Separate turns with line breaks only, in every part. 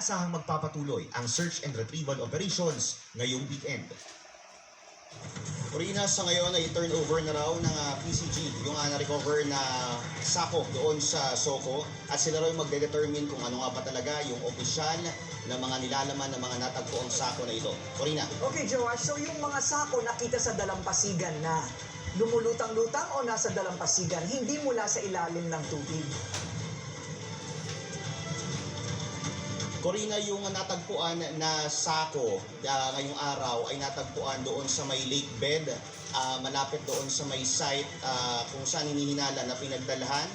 inaasahang magpapatuloy ang search and retrieval operations ngayong weekend.
Corina, sa ngayon ay turnover na raw ng ah, PCG yung uh, na-recover na sako doon sa Soko at sila raw yung magde-determine kung ano nga ba talaga yung opisyal na mga nilalaman ng mga natagpuang sako na ito. Corina,
Okay, Joash. So yung mga sako nakita sa dalampasigan na lumulutang-lutang o nasa dalampasigan, hindi mula sa ilalim ng tubig.
Corina, yung natagpuan na sako ah, ngayong araw ay natagpuan doon sa may lake bed, ah, malapit doon sa may site ah, kung saan hinihinala na pinagdalhan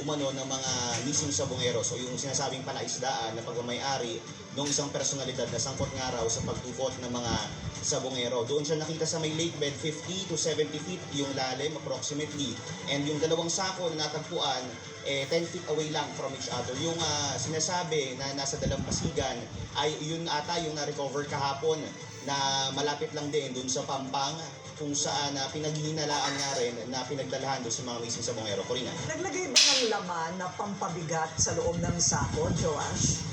umano ng mga missing sabongero. So yung sinasabing palaisdaan na pagmamayari ng isang personalidad na sangkot nga raw sa pagtupot ng mga sabongero. Doon siya nakita sa may lake bed, 50 to 70 feet yung lalim approximately. And yung dalawang sako na natagpuan, eh, 10 feet away lang from each other. Yung ah, sinasabi na nasa dalampasigan ay yun ata yung na-recover kahapon na malapit lang din dun sa Pampang kung saan na pinaghihinalaan nga rin na pinagdalahan doon sa mga missing sa Bongero. Corina.
Naglagay ba ng laman na pampabigat sa loob ng sako, Joash?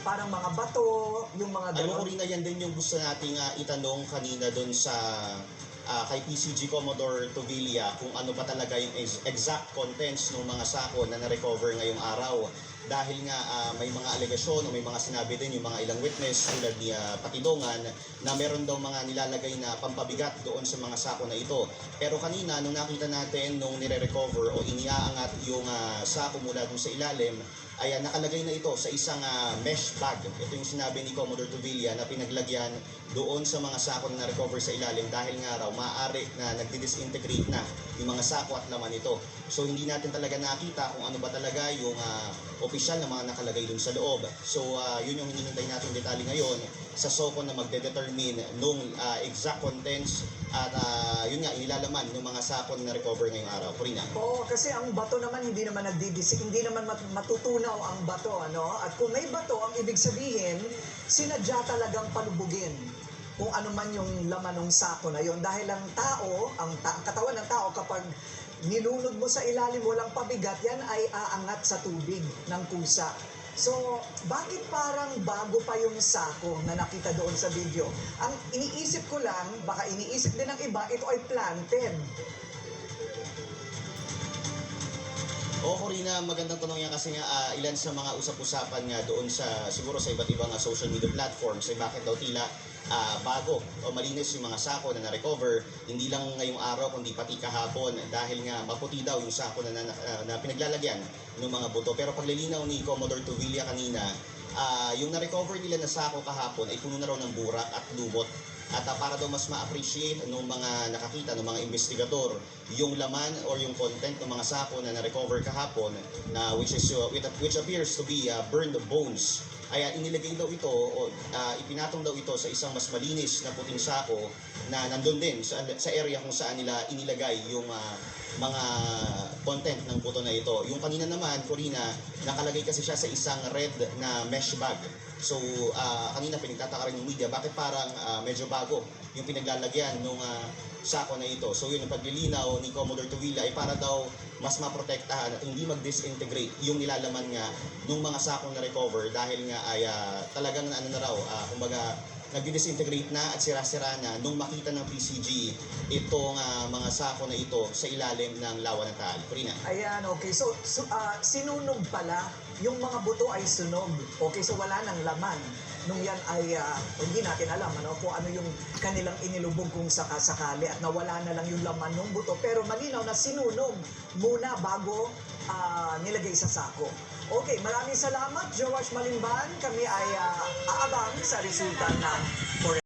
Parang mga bato, yung mga ganon.
Corina, yan din yung gusto nating ah, itanong kanina doon sa ah, kay PCG Commodore Tovilla kung ano ba talaga yung ex- exact contents ng mga sako na na-recover ngayong araw. Dahil nga ah, may mga alegasyon o may mga sinabi din yung mga ilang witness tulad ni ah, Patidongan na meron daw mga nilalagay na pampabigat doon sa mga sako na ito. Pero kanina, nung nakita natin nung nire-recover o iniaangat yung ah, sako mula doon sa ilalim, ay nakalagay na ito sa isang ah, mesh bag. Ito yung sinabi ni Commodore Tuvilla na pinaglagyan doon sa mga sako na na-recover sa ilalim dahil nga raw maaari na nagdi-disintegrate na yung mga sako at laman nito. So hindi natin talaga nakita kung ano ba talaga yung ah, opisyal na mga nakalagay doon sa loob. So ah, yun yung hinihintay natin detalye ngayon sa SOCO na magde-determine nung ah, exact contents at ah, yun nga inilalaman ng mga sako na na-recover ngayong araw. Purina.
Oo, kasi ang bato naman hindi naman nagdidisik, hindi naman mat- matutunaw ang bato, ano? At kung may bato, ang ibig sabihin, sinadya talagang palubugin kung ano man yung laman ng sako na yon dahil ang tao, ang, ta- katawan ng tao kapag nilunod mo sa ilalim walang pabigat, yan ay aangat sa tubig ng kusa. So, bakit parang bago pa yung sako na nakita doon sa video? Ang iniisip ko lang, baka iniisip din ng iba, ito ay planted.
Oo, Corina, magandang tanong yan kasi nga ah, ilan sa mga usap-usapan nga doon sa siguro sa iba't ibang ah, social media platforms ay bakit daw tila ah, bago o malinis yung mga sako na na-recover hindi lang ngayong araw kundi pati kahapon dahil nga maputi daw yung sako na, na, ah, na pinaglalagyan ng mga buto. Pero paglilinaw ni Commodore Tuvilla kanina, ah, yung na-recover nila na sako kahapon ay puno na raw ng burak at lumot at ah, para daw mas ma-appreciate ng mga nakakita ng mga investigador yung laman or yung content ng mga sako na na-recover kahapon na which is uh, which appears to be uh, burned bones ay uh, inilagay daw ito o uh, ipinatong daw ito sa isang mas malinis na puting sako na nandun din sa, sa area kung saan nila inilagay yung uh, mga content ng buto na ito. Yung kanina naman, Corina, nakalagay kasi siya sa isang red na mesh bag. So, ah, kanina pinagtataka rin ng media, bakit parang ah, medyo bago yung pinaglalagyan ng sako na ito. So, yun, yung paglilinaw ni Commodore Tuvilla ay para daw mas maprotektahan at hindi mag-disintegrate yung nilalaman nga ng mga sako na recover dahil nga ay ah, talagang ano na raw, ah, kumbaga nag-disintegrate na at sira-sira na nung makita ng PCG itong ah, mga sako na ito sa ilalim ng lawa ng Taal. Corina.
Ayan, okay. So, so ah, sinunog pala. Yung mga buto ay sunog. Okay, so wala nang laman. Nung yan ay, ah, hindi natin alam ano, kung ano yung kanilang inilubog kung sakasakali at nawala na lang yung laman ng buto. Pero malinaw na sinunog muna bago ah, nilagay sa sako. Okay, maraming salamat, Joash Malimban. Kami ay ah, aabang sa resulta ng